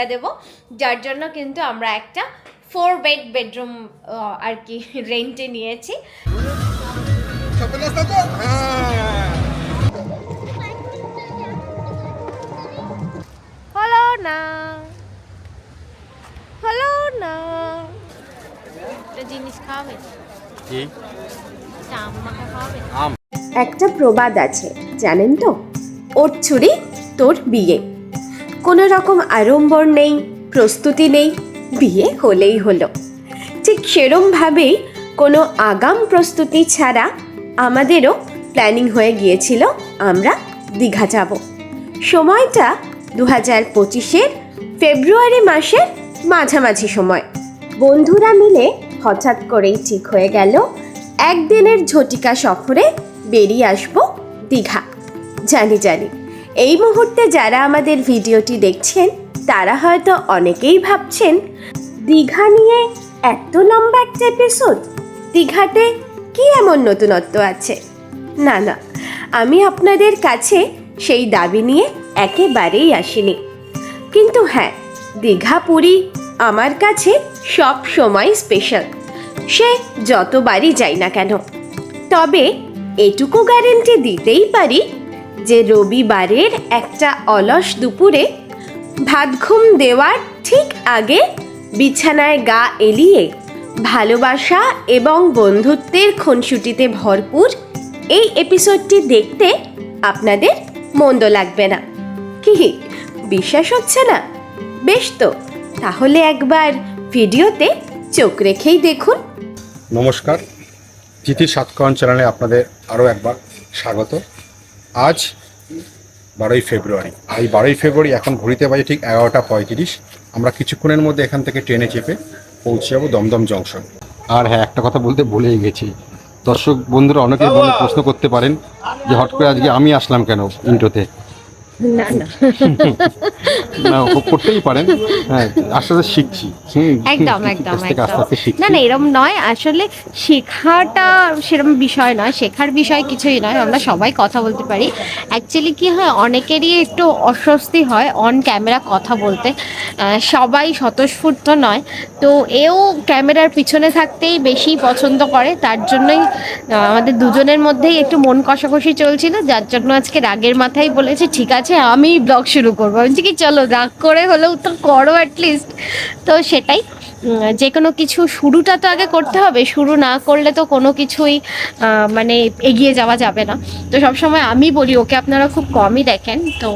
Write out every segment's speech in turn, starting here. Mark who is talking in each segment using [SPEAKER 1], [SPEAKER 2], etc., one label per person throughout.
[SPEAKER 1] আড্ডা দেব। যার জন্য কিন্তু আমরা একটা ফোর বেড বেডরুম আর কি রেন্টে নিয়েছি. হলো না। হলো না। একটা জিনিস খাওয়াবে?
[SPEAKER 2] কি?
[SPEAKER 3] একটা প্রবাদ আছে জানেন তো? ওর ছুরি তোর বিয়ে। কোনো রকম আড়ম্বর নেই, প্রস্তুতি নেই, বিয়ে হলেই হলো। ঠিক সেরমভাবেই কোনো আগাম প্রস্তুতি ছাড়া আমাদেরও প্ল্যানিং হয়ে গিয়েছিল, আমরা দীঘা যাব। সময়টা দু হাজার পঁচিশের ফেব্রুয়ারি মাসের মাঝামাঝি সময়। বন্ধুরা মিলে হঠাৎ করেই ঠিক হয়ে গেল, একদিনের ঝটিকা সফরে বেরিয়ে আসব দীঘা। জানি জানি। এই মুহূর্তে যারা আমাদের ভিডিওটি দেখছেন, তারা হয়তো অনেকেই ভাবছেন, দীঘা নিয়ে এত লম্বা একটা এপিসোড দীঘাতে কি এমন নতুনত্ব আছে? না না, আমি আপনাদের কাছে সেই দাবি নিয়ে একেবারেই আসিনি। কিন্তু হ্যাঁ দীঘা পুরী আমার কাছে সব সময় স্পেশাল সে যতবারই যাই না কেন। তবে এটুকু গ্যারেন্টি দিতেই পারি যে রবিবারের একটা অলস দুপুরে ভাত ঘুম দেওয়ার ঠিক আগে বিছানায় গা এলিয়ে ভালোবাসা এবং বন্ধুত্বের খুনসুটিতে ভরপুর এই এপিসোডটি দেখতে আপনাদের মন্দ লাগবে না। কি, বিশ্বাস হচ্ছে না? বেশ তো, তাহলে একবার ভিডিওতে চোখ রেখেই দেখুন।
[SPEAKER 2] নমস্কার জিতির সাতকরণ চ্যানেলে আপনাদের আরও একবার স্বাগত। আজ বারোই ফেব্রুয়ারি। এই বারোই ফেব্রুয়ারি এখন ঘড়িতে বাজে ঠিক এগারোটা পঁয়ত্রিশ। আমরা কিছুক্ষণের মধ্যে এখান থেকে ট্রেনে চেপে পৌঁছে যাব দমদম জংশন। আর হ্যাঁ একটা কথা বলতে ভুলেই গেছি। দর্শক বন্ধুরা অনেকে প্রশ্ন করতে পারেন যে হট করে আজকে আমি আসলাম কেন ইন্টোতে
[SPEAKER 1] না না।
[SPEAKER 2] না করতেই পারেন। হ্যাঁ আস্তে আস্তে শিখছি।
[SPEAKER 1] একদম একদম না না এরম নয়। আসলে শেখাটা সেরকম বিষয় নয়। শেখার বিষয় কিছুই নয়। আমরা সবাই কথা বলতে পারি। অ্যাকচুয়ালি কি হয় অনেকেরই একটু অস্বস্তি হয় অন ক্যামেরা কথা বলতে। সবাই স্বতঃস্ফূর্ত নয়। তো এও ক্যামেরার পিছনে থাকতেই বেশি পছন্দ করে। তার জন্যই আমাদের দুজনের মধ্যেই একটু মন কষাকষি চলছিল। যার জন্য আজকে রাগের মাথায় বলেছে ঠিক আছে আমি ব্লগ শুরু করব। বলছি কি, চলো রাগ করে হলেও তো করো অ্যাটলিস্ট তো সেটাই। যে কোনো কিছু শুরুটা তো আগে করতে হবে, শুরু না করলে তো কোনো কিছুই মানে এগিয়ে যাওয়া যাবে না। তো সবসময় আমি বলি, ওকে আপনারা খুব কমই দেখেন। তো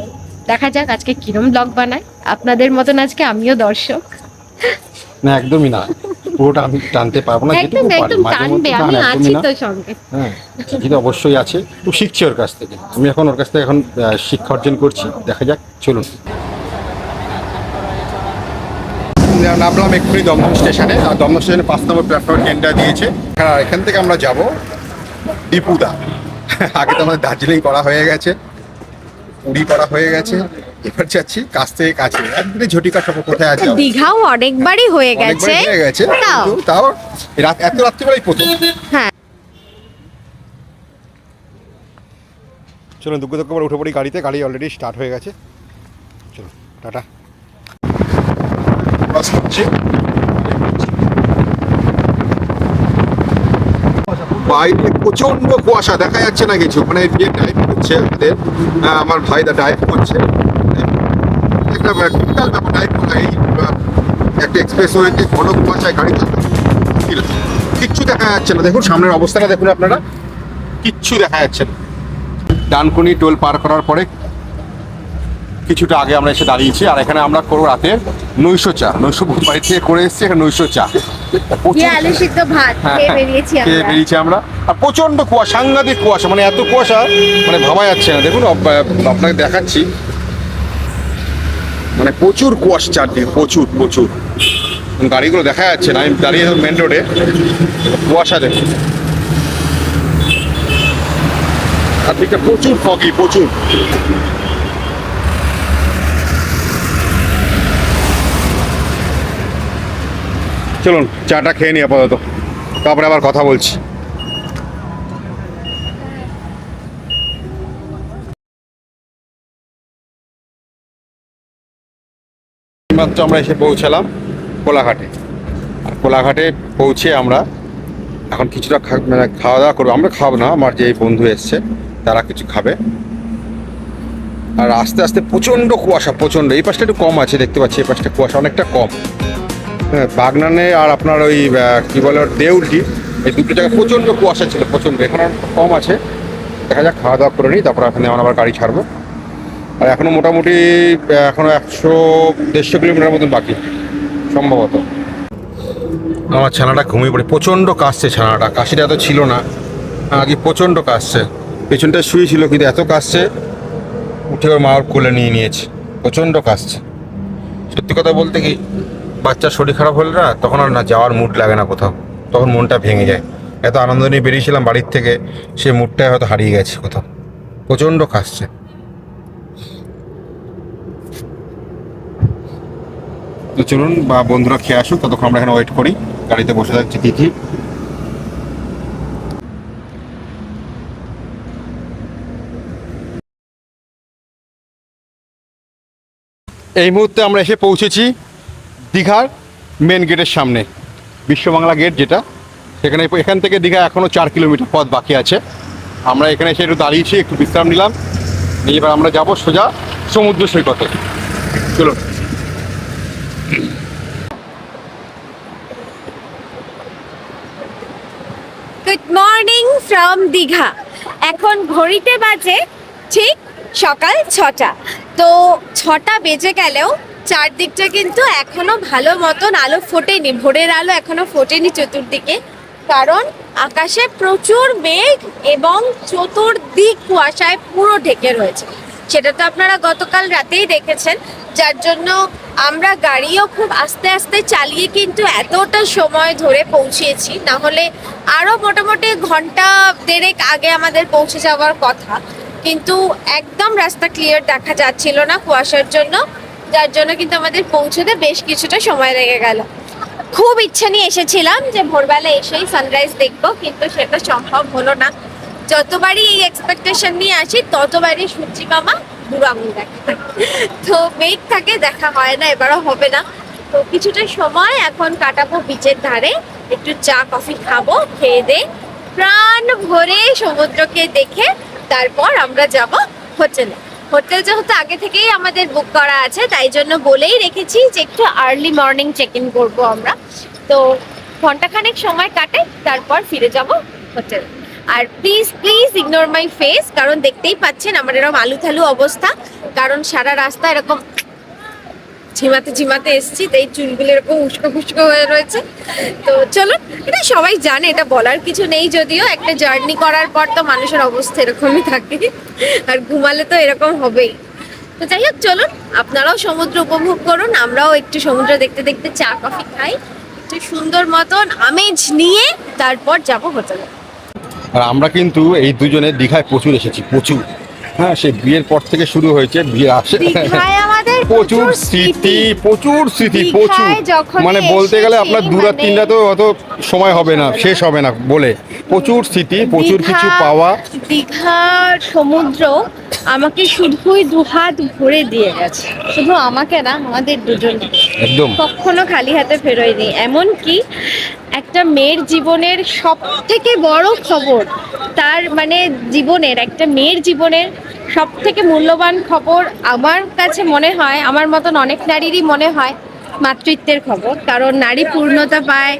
[SPEAKER 1] দেখা যাক আজকে কিরম ব্লগ বানায়। আপনাদের মতন আজকে আমিও দর্শক।
[SPEAKER 2] না, একদমই না। পুরোটা আমি টানতে পারব না
[SPEAKER 1] একদম
[SPEAKER 2] যেটুকু পারি মাঝে মধ্যে টান একদমই না। হ্যাঁ জিতু অবশ্যই আছে। তো শিখছি ওর কাছ থেকে। আমি এখন ওর কাছ থেকে এখন শিক্ষা অর্জন করছি। দেখা যাক চলুন। নামলাম এক্ষুনি দমদম স্টেশনে। আর দমদম স্টেশনে পাঁচ নম্বর প্ল্যাটফর্মে ট্রেনটা দিয়েছে। আর এখান থেকে আমরা যাব ডিপুদা। আগে তো আমাদের দার্জিলিং করা হয়ে গেছে পুরী করা হয়ে গেছে। এবার যাচ্ছি কাছ থেকে কাছে। একদিনে ঝটিকা সব কোথায় আছে?
[SPEAKER 1] দীঘাও অনেকবারই হয়ে গেছে।
[SPEAKER 2] হয়ে গেছে।
[SPEAKER 1] তাও।
[SPEAKER 2] রাত এত রাত্রিবেলাই প্রথম।
[SPEAKER 1] হ্যাঁ।
[SPEAKER 2] চলুন দুঃখ দুঃখ করে উঠে পড়ি গাড়িতে। গাড়ি অলরেডি স্টার্ট হয়ে গেছে। চলো টাটা। বাস হচ্ছে বাইরে প্রচণ্ড কুয়াশা। দেখা যাচ্ছে না কিছু। মানে যে টাইপ করছে আমাদের আমার ভাই দা টাইপ করছে। একটা ক্রিটিক্যাল ব্যাপার এই একটা এক্সপ্রেস ওয়েতে ঘন কুয়াশায় গাড়ি মুশকিল। কিচ্ছু দেখা যাচ্ছে না। দেখুন সামনের অবস্থাটা দেখুন আপনারা। কিচ্ছু দেখা যাচ্ছে না। ডানকুনি টোল পার করার পরে কিছুটা আগে আমরা এসে দাঁড়িয়েছি আর এখানে আমরা করব রাতে নৈশ চা। নৈশ বাড়ি থেকে করে এসেছি এখানে নৈশ চা।
[SPEAKER 1] ইয়ে
[SPEAKER 2] হ্যাঁ,
[SPEAKER 1] খেয়ে বেরিয়েছি আমরা।
[SPEAKER 2] আর প্রচণ্ড কুয়াশা সাংঘাতিক কুয়াশা মানে এত কুয়াশা মানে ভাবা যাচ্ছে না। দেখুন আপনাকে দেখাচ্ছি। প্রচুর কুয়াশা চারদিকে, প্রচুর প্রচুর। গাড়িগুলো দেখা যাচ্ছে না, আমি দাঁড়িয়ে মেন রোডে কুয়াশা দেখুন আর প্রচুর ফগি প্রচুর। চলুন চাটা খেয়ে নিই আপাতত। তারপরে আবার কথা বলছি। মাত্র আমরা এসে পৌঁছালাম কোলাঘাটে। আর কোলাঘাটে পৌঁছে আমরা এখন কিছুটা মানে খাওয়া দাওয়া করব। আমরা খাব না, আমার যে বন্ধু এসছে, তারা কিছু খাবে। আর আস্তে আস্তে প্রচণ্ড কুয়াশা, প্রচণ্ড। এই পাশটা একটু কম আছে, দেখতে পাচ্ছি এই পাশটা কুয়াশা অনেকটা কম। হ্যাঁ বাগনানে আর আপনার ওই কি বলে দেউলটি, এই দুটো জায়গায় প্রচণ্ড কুয়াশা ছিল, প্রচণ্ড। এখন কম আছে। দেখা যাক খাওয়া দাওয়া করে নিই, তারপর এখানে আমরা আবার গাড়ি ছাড়বো। আর এখনও মোটামুটি আহ, এখনও একশো দেড়শো কিলোমিটার মতন বাকি সম্ভবত। আমার ছানাটা ঘুমিয়ে পড়ে। প্রচণ্ড কাশছে ছানাটা। কাশিটা এত ছিল না। আগে প্রচণ্ড কাশছে। পেছনটায় শুয়েছিল কিন্তু এত কাশছে উঠে ওর মা কোলে নিয়ে নিয়েছে। প্রচণ্ড কাশছে। সত্যি কথা বলতে কি বাচ্চার শরীর খারাপ হলে না তখন আর না যাওয়ার মুড লাগে না কোথাও। তখন মনটা ভেঙে যায়। এত আনন্দ নিয়ে বেরিয়েছিলাম বাড়ির থেকে সে মুডটাই হয়তো হারিয়ে গেছে কোথাও। প্রচণ্ড কাশছে। তো চলুন, বা বন্ধুরা খেয়ে আসুক, ততক্ষণ আমরা এখানে ওয়েট করি। গাড়িতে বসে থাকছি তিথি এই মুহূর্তে আমরা এসে পৌঁছেছি দীঘার মেন গেটের সামনে বিশ্ববাংলা গেট যেটা। সেখানে এখান থেকে দীঘা এখনও চার কিলোমিটার পথ বাকি আছে। আমরা এখানে এসে একটু দাঁড়িয়েছি, একটু বিশ্রাম নিলাম। নিয়ে এবার আমরা যাব সোজা সমুদ্র সৈকতে। চলুন।
[SPEAKER 1] Good morning from Digha. এখন ঘড়িতে বাজে ঠিক সকাল ছটা। তো ছটা বেজে গেলেও চারদিকটা কিন্তু এখনও ভালো মতন আলো ফোটেনি, ভোরের আলো এখনও ফোটেনি চতুর্দিকে। কারণ আকাশে প্রচুর মেঘ এবং চতুর্দিক কুয়াশায় পুরো ঢেকে রয়েছে। সেটা তো আপনারা গতকাল রাতেই দেখেছেন। যার জন্য আমরা গাড়িও খুব আস্তে আস্তে চালিয়ে কিন্তু এতটা সময় ধরে পৌঁছিয়েছি না হলে আরও মোটামুটি ঘণ্টা দেড়েক আগে আমাদের পৌঁছে যাওয়ার কথা। কিন্তু একদম রাস্তা ক্লিয়ার দেখা যাচ্ছিল না কুয়াশার জন্য। যার জন্য কিন্তু আমাদের পৌঁছতে বেশ কিছুটা সময় লেগে গেল। খুব ইচ্ছা নিয়ে এসেছিলাম যে ভোরবেলা এসেই সানরাইজ দেখব, কিন্তু সেটা সম্ভব হলো না। যতবারই এই এক্সপেকটেশন নিয়ে আসি, ততবারই সূর্যি মামা বুড়ো আঙুল দেখে। তো মেঘ থাকে, দেখা হয় না, এবারও হবে না। তো কিছুটা সময় এখন কাটাবো বিচের ধারে, একটু চা, কফি খাব, খেয়ে দে। প্রাণ ভরে সমুদ্রকে দেখে তারপর আমরা যাব হোটেলে। হোটেল যেহেতু আগে থেকেই আমাদের বুক করা আছে, তাই জন্য বলেই রেখেছি যে একটু আর্লি মর্নিং চেক ইন করব আমরা। তো ঘন্টাখানেক সময় কাটে, তারপর ফিরে যাব hotel. R please please ignore my face কারণ দেখতেই পাচ্ছেন আমার এরকম আলু থালু অবস্থা। কারণ সারা রাস্তা এরকম ঝিমাতে ঝিমাতে এসছি তাই চুলগুলো এরকম উস্কো ফুস্কো হয়ে রয়েছে। তো চলুন, এটা সবাই জানে, এটা বলার কিছু নেই যদিও, একটা জার্নি করার পর তো মানুষের অবস্থা এরকমই থাকে, আর ঘুমালে তো এরকম হবেই। তো যাই হোক, চলুন, আপনারাও সমুদ্র উপভোগ করুন, আমরাও একটু সমুদ্র দেখতে দেখতে চা, কফি খাই, একটু সুন্দর মতন আমেজ নিয়ে তারপর যাব হোটেলে।
[SPEAKER 2] আর আমরা কিন্তু এই দুজনে দীঘায় প্রচুর এসেছি প্রচুর। হ্যাঁ সে বিয়ের পর থেকে শুরু হয়েছে বিয়ে আসে। প্রচুর স্মৃতি প্রচুর স্মৃতি প্রচুর। মানে বলতে গেলে আপনার দু রাত
[SPEAKER 1] মানে-
[SPEAKER 2] তিন রাতেও অত সময় হবে না শেষ হবে না বলে। প্রচুর স্মৃতি প্রচুর কিছু পাওয়া।
[SPEAKER 4] দীঘার সমুদ্র আমাকে শুধুই দুহাত ভরে দিয়ে গেছে। শুধু আমাকে না আমাদের দুজন
[SPEAKER 2] একদম।
[SPEAKER 4] কখনো খালি হাতে ফেরোয়নি। এমনকি একটা মেয়ের জীবনের সব থেকে বড় খবর তার মানে জীবনের একটা মেয়ের জীবনের সব থেকে মূল্যবান খবর আমার কাছে মনে হয় আমার মতন অনেক নারীরই মনে হয় মাতৃত্বের খবর। কারণ নারী পূর্ণতা পায়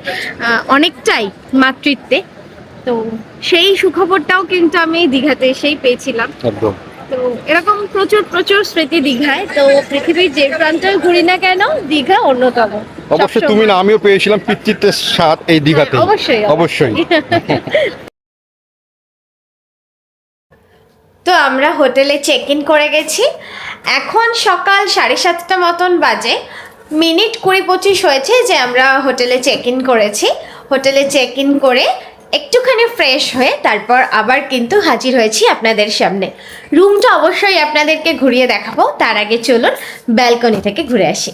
[SPEAKER 4] অনেকটাই মাতৃত্বে। তো সেই সুখবরটাও কিন্তু আমি দীঘাতে এসেই পেয়েছিলাম।
[SPEAKER 2] একদম।
[SPEAKER 4] তো এরকম প্রচুর প্রচুর স্মৃতি দীঘায়। তো পৃথিবীর যে প্রান্তে ঘুরি না কেন দীঘা অন্যতম।
[SPEAKER 2] অবশ্যই তুমি না আমিও পেয়েছিলাম পিতৃত্বের স্বাদ এই দীঘাতে
[SPEAKER 4] হ্যাঁ, অবশ্যই
[SPEAKER 2] অবশ্যই।
[SPEAKER 1] তো আমরা হোটেলে চেক ইন করে গেছি। এখন সকাল সাড়ে সাতটা মতন বাজে। মিনিট কুড়ি পঁচিশ হয়েছে যে আমরা হোটেলে চেক ইন করেছি। হোটেলে চেক ইন করে একটুখানি ফ্রেশ হয়ে তারপর আবার কিন্তু হাজির হয়েছি আপনাদের সামনে। রুমটা অবশ্যই আপনাদেরকে ঘুরিয়ে দেখাবো। তার আগে চলুন ব্যালকনি থেকে ঘুরে আসি।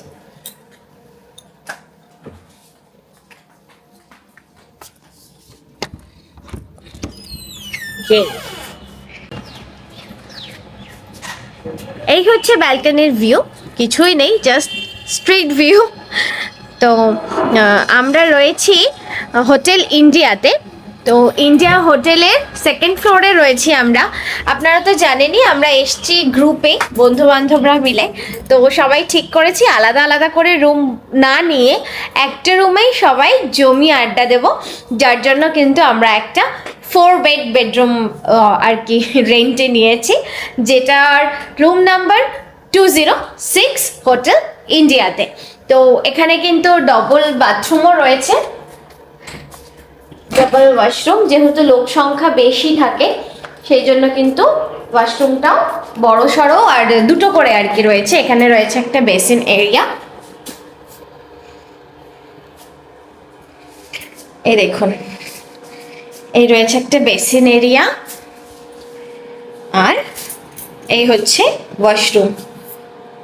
[SPEAKER 1] এই হচ্ছে ব্যালকনির ভিউ কিছুই নেই জাস্ট স্ট্রিট ভিউ তো আমরা রয়েছি হোটেল ইন্ডিয়াতে। তো ইন্ডিয়া হোটেলের সেকেন্ড ফ্লোরে রয়েছি আমরা। আপনারা তো জানেনই, আমরা এসছি গ্রুপে বন্ধু বান্ধবরা মিলে। তো সবাই ঠিক করেছি, আলাদা আলাদা করে রুম না নিয়ে একটা রুমেই সবাই জমি আড্ডা দেব। যার জন্য কিন্তু আমরা একটা ফোর বেড বেডরুম আর কি রেন্টে নিয়েছি। যেটার room number two zero six hotel ইন্ডিয়াতে তো। এখানে কিন্তু ডবল বাথরুমও রয়েছে। ডবল ওয়াশরুম যেহেতু লোক সংখ্যা বেশি থাকে, সেই জন্য কিন্তু ওয়াশরুমটাও বড় সড়ো আর দুটো করে আর কি রয়েছে। এখানে রয়েছে একটা বেসিন এরিয়া এই দেখুন, এই রয়েছে একটা বেসিন এরিয়া আর এই হচ্ছে ওয়াশরুম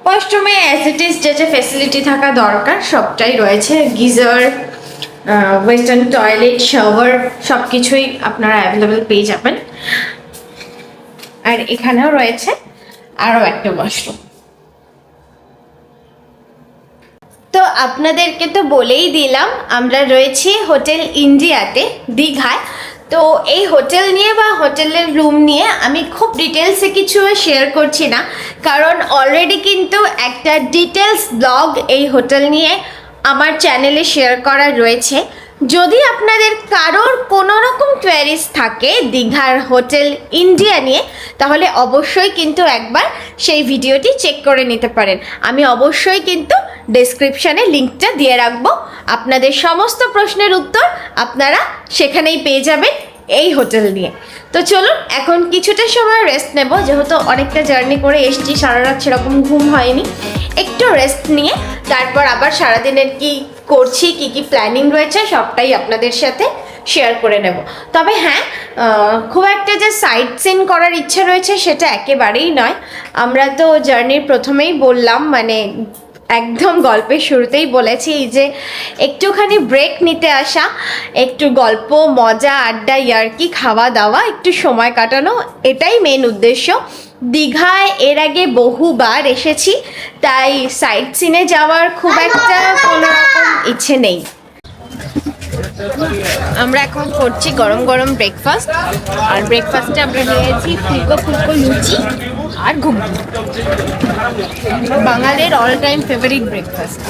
[SPEAKER 1] ওয়াশরুমে অ্যাজ ইট ইজ যে যে ফেসিলিটি থাকা দরকার, সবটাই রয়েছে। গিজার ওয়েস্টার্ন টয়লেট শাওয়ার সব কিছুই আপনারা অ্যাভেলেবেল পেয়ে যাবেন। আর এখানেও রয়েছে আরও একটা ওয়াশরুম তো আপনাদেরকে তো বলেই দিলাম, আমরা রয়েছি হোটেল ইন্ডিয়াতে, দীঘায়। তো এই হোটেল নিয়ে বা হোটেলের রুম নিয়ে আমি খুব ডিটেলসে কিছু শেয়ার করছি না, কারণ অলরেডি কিন্তু একটা ডিটেলস ব্লগ এই হোটেল নিয়ে আমার চ্যানেলে শেয়ার করা রয়েছে। যদি আপনাদের কারোর কোনো রকম কোয়ারিজ থাকে দীঘার হোটেল ইন্ডিয়া নিয়ে, তাহলে অবশ্যই কিন্তু একবার সেই ভিডিওটি চেক করে নিতে পারেন। আমি অবশ্যই কিন্তু ডেসক্রিপশানে লিঙ্কটা দিয়ে রাখব। আপনাদের সমস্ত প্রশ্নের উত্তর আপনারা সেখানেই পেয়ে যাবেন এই হোটেল নিয়ে। তো চলুন, এখন কিছুটা সময় রেস্ট নেব। যেহেতু অনেকটা জার্নি করে এসছি, সারা রাত সেরকম ঘুম হয়নি। রেস্ট নিয়ে তারপর আবার সারাদিনের কি করছি, কি কি প্ল্যানিং রয়েছে সবটাই আপনাদের সাথে শেয়ার করে নেব। তবে হ্যাঁ খুব একটা যে সাইট সিন করার ইচ্ছে রয়েছে সেটা একেবারেই নয়। আমরা তো জার্নির প্রথমেই বললাম মানে একদম গল্পের শুরুতেই বলেছি যে একটুখানি ব্রেক নিতে আসা, একটু গল্প, মজা, আড্ডা, ইয়ার্কি খাওয়া দাওয়া একটু সময় কাটানো, এটাই মেন উদ্দেশ্য। দীঘায় এর আগে বহুবার এসেছি তাই সাইট সিনে যাওয়ার খুব একটা কোনো রকম ইচ্ছে নেই। আমরা এখন করছি গরম গরম ব্রেকফাস্ট আর ব্রেকফাস্টে আমরা নিয়েছি ফুলকো ফুলকো লুচি আর ঘুগনি। বাঙালির অল টাইম ফেভারিট ব্রেকফাস্ট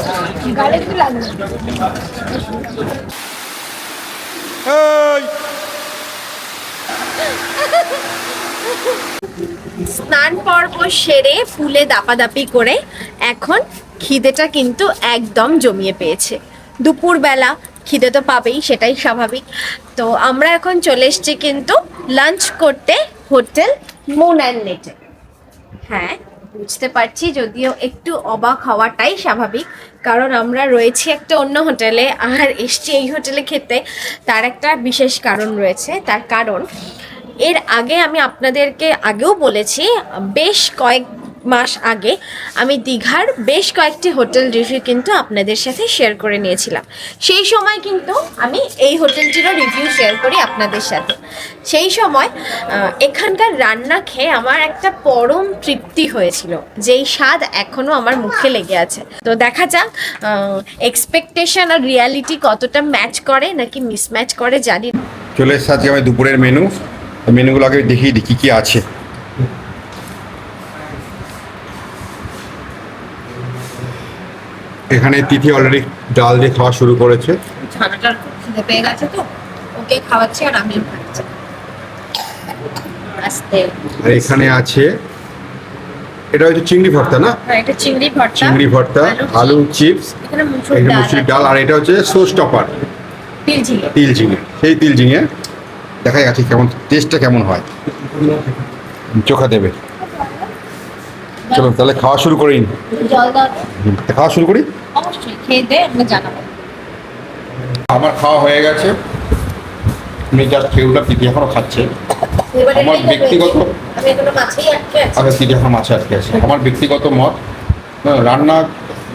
[SPEAKER 1] গালে লাগবে। স্নান পর্ব সেরে ফুলে দাপাদাপি করে এখন খিদেটা কিন্তু একদম জমিয়ে পেয়েছে। দুপুরবেলা খিদে তো পাবেই, সেটাই স্বাভাবিক। তো আমরা এখন চলে এসেছি কিন্তু লাঞ্চ করতে হোটেল মুন অ্যান্ড নেটে হ্যাঁ বুঝতে পারছি, যদিও একটু অবাক হওয়াটাই স্বাভাবিক, কারণ আমরা রয়েছি একটা অন্য হোটেলে, আর এসছি এই হোটেলে খেতে। তার একটা বিশেষ কারণ রয়েছে, তার কারণ এর আগে আমি আপনাদেরকে আগেও বলেছি, বেশ কয়েক মাস আগে আমি দীঘার বেশ কয়েকটি হোটেল রিভিউ কিন্তু আপনাদের সাথে শেয়ার করে নিয়েছিলাম। সেই সময় কিন্তু আমি এই হোটেলটিরও রিভিউ শেয়ার করি আপনাদের সাথে। সেই সময় এখানকার রান্না খেয়ে আমার একটা পরম তৃপ্তি হয়েছিল, যেই স্বাদ এখনও আমার মুখে লেগে আছে। তো দেখা যাক এক্সপেকটেশন আর রিয়ালিটি কতটা ম্যাচ করে নাকি মিসম্যাচ করে জানি।
[SPEAKER 2] চলে এসেছে আজকে আমি দুপুরের মেনু মেনুগুলো আগে দেখিয়ে দিই কী কী আছে। এখানে তিথি অলরেডি ডাল দিয়ে খাওয়া শুরু করেছে।
[SPEAKER 1] ছানাটার খিদে পেয়ে গেছে তো ওকে খাওয়াচ্ছি আর আমিও খাচ্ছি।
[SPEAKER 2] আর এখানে আছে এটা হচ্ছে চিংড়ি ভর্তা না?
[SPEAKER 1] হ্যাঁ এটা চিংড়ি ভর্তা
[SPEAKER 2] চিংড়ি ভর্তা আলু চিপস
[SPEAKER 1] এখানে মুসুর ডাল
[SPEAKER 2] ডাল আর এটা হচ্ছে সোস টপার।
[SPEAKER 1] তিল ঝিঙে।
[SPEAKER 2] তিল ঝিঙে সেই তিল ঝিঙে। দেখা যাচ্ছে কেমন টেস্টটা কেমন হয়। চোখা দেবে। চলো তাহলে খাওয়া শুরু করি। খাওয়া শুরু করি?
[SPEAKER 1] আমরা
[SPEAKER 2] খাওয়া হয়ে গেছে। জাস্ট খেউটা তিথি এখনও খাচ্ছে। আমার ব্যক্তিগত- আগে তিথি এখন মাছে আটকে আছে। আমার ব্যক্তিগত মত রান্না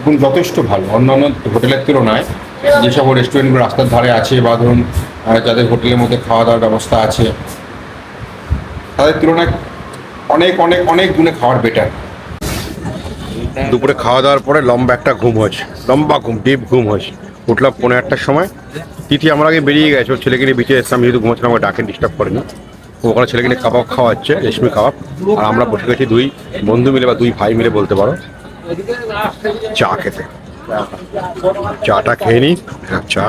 [SPEAKER 2] গুণ যথেষ্ট ভালো। অন্যান্য হোটেলের তুলনায় যেসব রেস্টুরেন্টগুলো রাস্তার ধারে আছে বা ধরুন যাদের হোটেলের মধ্যে খাওয়া দাওয়ার ব্যবস্থা আছে তাদের তুলনায় অনেক অনেক অনেক গুণে খাওয়ার বেটার দুপুরে খাওয়া দাওয়ার পরে লম্বা একটা ঘুম হয়েছে লম্বা ঘুম ডিপ ঘুম হয়েছে। উঠলাম পনেরো একটার সময় তিথি আমার আগে বেরিয়ে গেছে ওর ছেলেকে নিয়ে বিচে এসলাম যেহেতু ঘুমাচ্ছিলাম আমাকে ডাকে ডিস্টার্ব করেনি। ওখানে ছেলেকে নিয়ে কাবাব খাওয়াচ্ছে রেশমি কাবাব আর আমরা বসে গেছি দুই বন্ধু মিলে বা দুই ভাই মিলে বলতে পারো চা খেতে। চাটা খেয়ে হ্যাঁ, চা।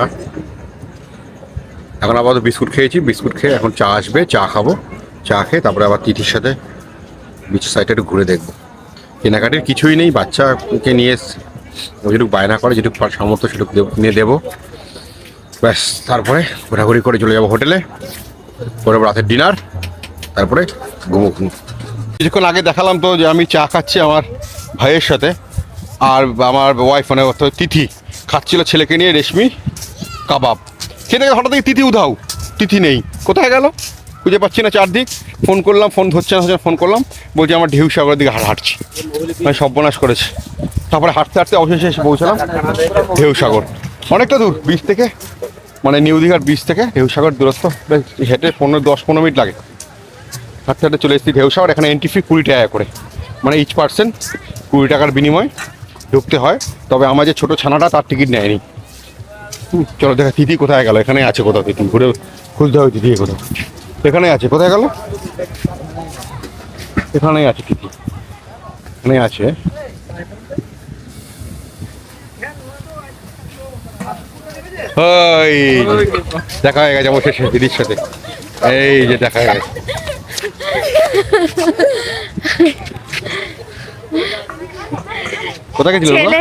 [SPEAKER 2] এখন আপাতত বিস্কুট খেয়েছি, বিস্কুট খেয়ে এখন চা আসবে, চা খাব, চা খেয়ে তারপরে আবার তিথির সাথে বিচ সাইডে একটু ঘুরে দেখব। কেনাকাটির কিছুই নেই, বাচ্চাকে নিয়ে ও যেটুকু বায়না করে, যেটুকু পার সামর্থ্য সেটুকু কিনে দেবো। ব্যাস, তারপরে ঘোরাঘুরি করে চলে যাব হোটেলে। করে রাতের ডিনার তারপরে ঘুমো ঘুম। কিছুক্ষণ আগে দেখালাম তো যে আমি চা খাচ্ছি আমার ভাইয়ের সাথে। আর আমার ওয়াইফ মানে তিথি। খাচ্ছিল ছেলেকে নিয়ে রেশমি কাবাব। গিয়ে হঠাৎ দেখি তিথি উধাও। তিথি নেই। কোথায় গেল? খুঁজে পাচ্ছি না চারদিক। ফোন করলাম, ফোন ধরছে না ফোন করলাম। বলছি আমার ঢেউ সাগরের দিকে হাট হাঁটছি। মানে সর্বনাশ করেছে। তারপরে হাঁটতে হাঁটতে অবশেষে এসে পৌঁছলাম ঢেউ সাগর। অনেকটা দূর বিচ থেকে মানে নিউ দীঘার বিচ থেকে ঢেউ সাগর দূরত্ব। হেঁটে পনেরো, দশ, পনেরো মিনিট লাগে। হাঁটতে হাঁটতে চলে এসেছি ঢেউ সাগর। এখানে এন্ট্রি ফি কুড়ি টাকা করে। মানে ইচ পার্সেন্ট কুড়ি টাকার বিনিময় ঢুকতে হয়। তবে আমার যে ছোটো ছানাটা, তার টিকিট নেয়নি। চলো দেখা, তিথি কোথায় গেল? এখানে আছে কোথাও তিথি? ঘুরে খুঁজতে হবে তিথি কোথাও এখানে আছে, কোথায় গেল? এখানেই আছে তিথি। এখানে আছে। ওই দেখা হয়ে গেছে আমার শেষে, দিদির সাথে। এই যে দেখা হয়ে গেছে। কোথায় গেছিল
[SPEAKER 1] ছেলে।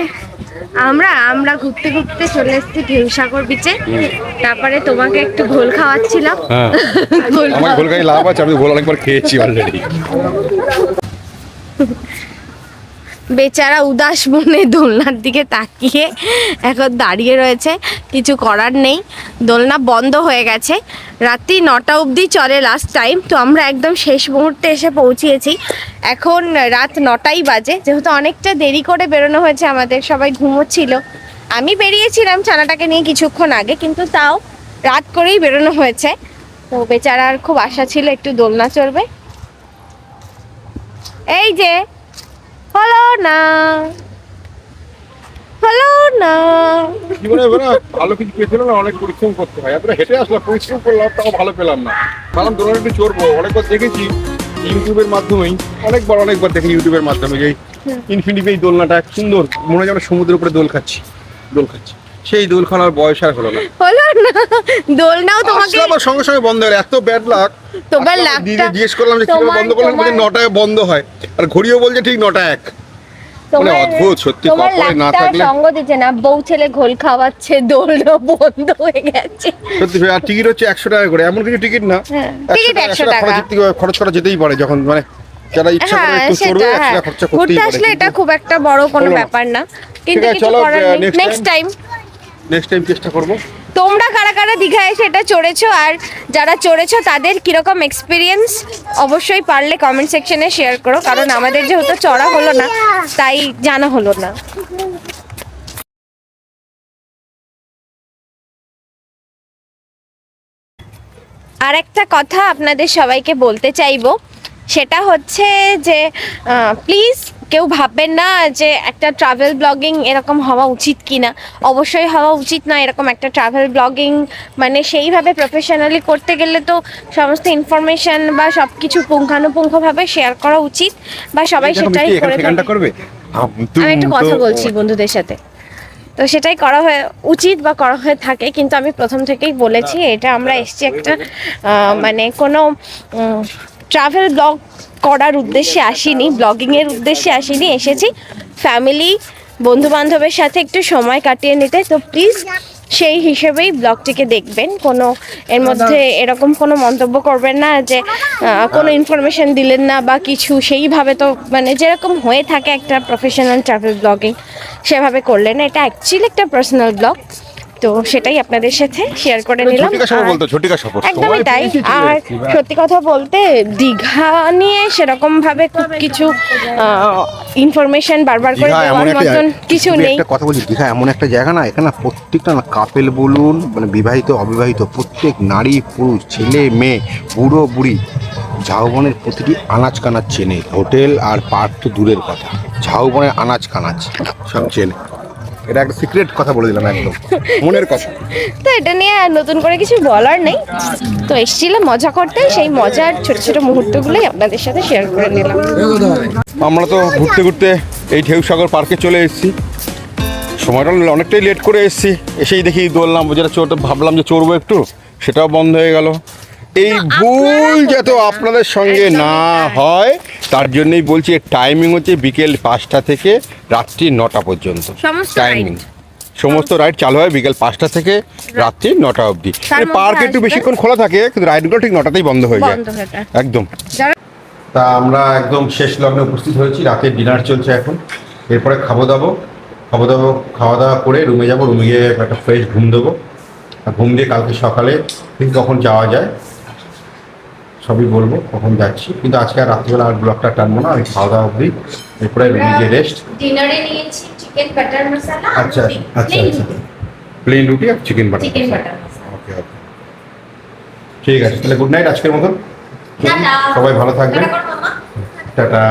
[SPEAKER 1] আমরা আমরা ঘুরতে ঘুরতে চলে এসেছি ঢেউসাগর বিচে তারপরে তোমাকে একটু ঘোল খাওয়াচ্ছিলাম।
[SPEAKER 2] আমার ঘোল খাই লাভ আছে আমি ঘোল অনেকবার খেয়েছি অলরেডি
[SPEAKER 1] বেচারা উদাস মনে দোলনার দিকে তাকিয়ে এখন দাঁড়িয়ে রয়েছে। কিছু করার নেই। দোলনা বন্ধ হয়ে গেছে। রাত্রি নটা অবধি চলে লাস্ট টাইম তো আমরা একদম শেষ মুহূর্তে এসে পৌঁছিয়েছি। এখন রাত নটাই বাজে। যেহেতু অনেকটা দেরি করে বেরোনো হয়েছে আমাদের, সবাই ঘুমোচ্ছিল। আমি বেরিয়েছিলাম ছানাটাকে নিয়ে কিছুক্ষণ আগে, কিন্তু তাও রাত করেই বেরোনো হয়েছে। তো বেচারার খুব আশা ছিল একটু দোলনা চড়বে। এই যে হলো না। হলো না।
[SPEAKER 2] জীবনে এবার ভালো কিছু পেতে হলে না অনেক পরিশ্রম করতে হয়। এতটা হেঁটে আসলাম পরিশ্রম করলাম তাও ভালো পেলাম না। ভাবলাম দোলনা একটু চড়বো অনেকবার দেখেছি ইউটিউবের মাধ্যমেই অনেকবার অনেকবার দেখি ইউটিউবের মাধ্যমে যে ইনফিনিটি এই দোলনাটা সুন্দর মনে হয় যেন সমুদ্রের উপরে দোল খাচ্ছি দোল খাচ্ছি। সেই দোল খাওয়ার বয়স আর হলো না।
[SPEAKER 1] হলো না। দোলনাও তোমাকে
[SPEAKER 2] আসলে আবার সঙ্গে সঙ্গে বন্ধ হলো এত ব্যাড লাক
[SPEAKER 1] তোমার
[SPEAKER 2] দিদি
[SPEAKER 1] লাকটা
[SPEAKER 2] জিজ্ঞেস করলাম যে কীভাবে বন্ধ করলেন
[SPEAKER 1] তোমার-
[SPEAKER 2] নটায় বন্ধ হয়। আর ঘড়িও বলছে ঠিক নটা এক।
[SPEAKER 1] তোমার
[SPEAKER 2] অদ্ভুত, সত্যি কপালে না থাকলে-
[SPEAKER 1] সঙ্গ দিচ্ছে না। বউ ছেলে ঘোল খাওয়াচ্ছে দোলনা বন্ধ হয়ে গেছে।
[SPEAKER 2] সত্যি ভাই আর টিকিট হচ্ছে একশো টাকা করে। এমন কিছু টিকিট না।
[SPEAKER 1] হ্যাঁ, টিকিট
[SPEAKER 2] টাকা-
[SPEAKER 1] 100
[SPEAKER 2] টাকা খরচ করা যেতেই পারে যখন মানে যারা ইচ্ছা করে
[SPEAKER 1] হ্যাঁ
[SPEAKER 2] একটু একশো
[SPEAKER 1] হ্যাঁ।
[SPEAKER 2] টাকা খরচা করতেই
[SPEAKER 1] ঘুরতে
[SPEAKER 2] পারে।
[SPEAKER 1] আসলে এটা খুব একটা বড় কোনো ব্যাপার না। কিন্তু কিছু করার নেই। নেক্সট টাইম
[SPEAKER 2] নেক্সট টাইম চেষ্টা করব।
[SPEAKER 1] তোমরা কারা কারা দীঘা এসে এটা চড়েছো আর যারা চড়েছো তাদের কীরকম এক্সপিরিয়েন্স অবশ্যই পারলে কমেন্ট সেকশনে শেয়ার করো, কারণ আমাদের যেহেতু চড়া হলো না, তাই জানা হলো না। আর একটা কথা আপনাদের সবাইকে বলতে চাইব সেটা হচ্ছে যে প্লিজ কেউ ভাববেন না যে একটা ট্রাভেল ব্লগিং এরকম হওয়া উচিত কি না অবশ্যই হওয়া উচিত না এরকম একটা ট্রাভেল ব্লগিং মানে সেইভাবে প্রফেশনালি করতে গেলে তো সমস্ত ইনফরমেশন বা সব কিছু পুঙ্খানুপুঙ্খভাবে শেয়ার করা উচিত বা সবাই সেটাই করে
[SPEAKER 2] করবে?
[SPEAKER 1] আমি একটু কথা বলছি বন্ধুদের সাথে। তো সেটাই করা হয়ে উচিত বা করা হয়ে থাকে কিন্তু আমি প্রথম থেকেই বলেছি এটা আমরা এসছি একটা মানে কোনো ট্রাভেল ব্লগ করার উদ্দেশ্যে আসিনি ব্লগিংয়ের উদ্দেশ্যে আসিনি, এসেছি। ফ্যামিলি বন্ধু বান্ধবের সাথে একটু সময় কাটিয়ে নিতে। তো প্লিজ সেই হিসেবেই ব্লগটিকে দেখবেন। কোনো, এর মধ্যে এরকম কোনো মন্তব্য করবেন না যে কোনো ইনফরমেশন দিলেন না বা কিছু, সেইভাবে তো মানে যেরকম হয়ে থাকে একটা প্রফেশনাল ট্রাভেল ব্লগিং সেভাবে করলেন। এটা অ্যাকচুয়ালি একটা পার্সোনাল ব্লগ তো সেটাই আপনাদের সাথে শেয়ার করে নিলাম। একদমই তাই। আর সত্যি কথা বলতে দীঘা নিয়ে সেরকম ভাবে খুব কিছু ইনফরমেশন বারবার করে দেওয়ার মতন কিছু নেই।
[SPEAKER 2] একটা কথা বলছি দীঘা এমন একটা জায়গা না এখানে প্রত্যেকটা না কাপেল বলুন মানে বিবাহিত অবিবাহিত প্রত্যেক নারী পুরুষ ছেলে মেয়ে বুড়ো বুড়ি ঝাউবনের প্রতিটি আনাজ কানাজ চেনে। হোটেল আর পার্ক তো দূরের কথা। ঝাউবনের আনাজ কানাজ সব চেনে। এটা একটা সিক্রেট কথা বলে দিলাম একদম। মনের কথা।
[SPEAKER 1] তো এটা নিয়ে নতুন করে কিছু বলার নেই। তো এসেছিলাম মজা করতে সেই মজার ছোট ছোট মুহূর্তগুলোই আপনাদের সাথে শেয়ার করে নিলাম।
[SPEAKER 2] আমরা তো ঘুরতে ঘুরতে এই ঢেউসাগর পার্কে চলে এসেছি। সময়টা অনেকটাই লেট করে এসেছি। এসেই দেখি দৌড়লাম যেটা চোর ভাবলাম যে চড়বো একটু সেটাও বন্ধ হয়ে গেল। এই ভুল যাতে আপনাদের সঙ্গে না হয় তার জন্যই বলছি এর টাইমিং হচ্ছে বিকেল পাঁচটা থেকে রাত্রি নটা পর্যন্ত। টাইমিং সমস্ত রাইড চালু হয় বিকেল পাঁচটা থেকে রাত্রি। নটা অবধি। পার্ক একটু বেশিক্ষণ খোলা থাকে কিন্তু রাইডগুলো ঠিক নটাতেই বন্ধ হয়ে যায়। একদম। তা আমরা একদম শেষ লগ্নে উপস্থিত হয়েছি। রাতের ডিনার চলছে এখন। এরপরে খাব দাবো। খাব দাবো খাওয়া দাওয়া করে রুমে যাব। রুমে গিয়ে একটা ফ্রেশ ঘুম দেবো। ঘুম দিয়ে কালকে সকালে ঠিক কখন যাওয়া যায়। সবই বলব কখন যাচ্ছি। কিন্তু আজকে আর রাত্রিবেলা আর ব্লগটা টানবো না আমি খাওয়া দাওয়া অবধি। এরপরে নিজে রেস্ট
[SPEAKER 1] ডিনারে নিয়েছি চিকেন বাটার মশলা
[SPEAKER 2] আচ্ছা আচ্ছা আচ্ছা প্লেন রুটি আর chicken butter
[SPEAKER 1] chicken butter
[SPEAKER 2] okay okay ঠিক আছে তাহলে গুড নাইট আজকের মতন। সবাই ভালো থাকবেন। টাটা।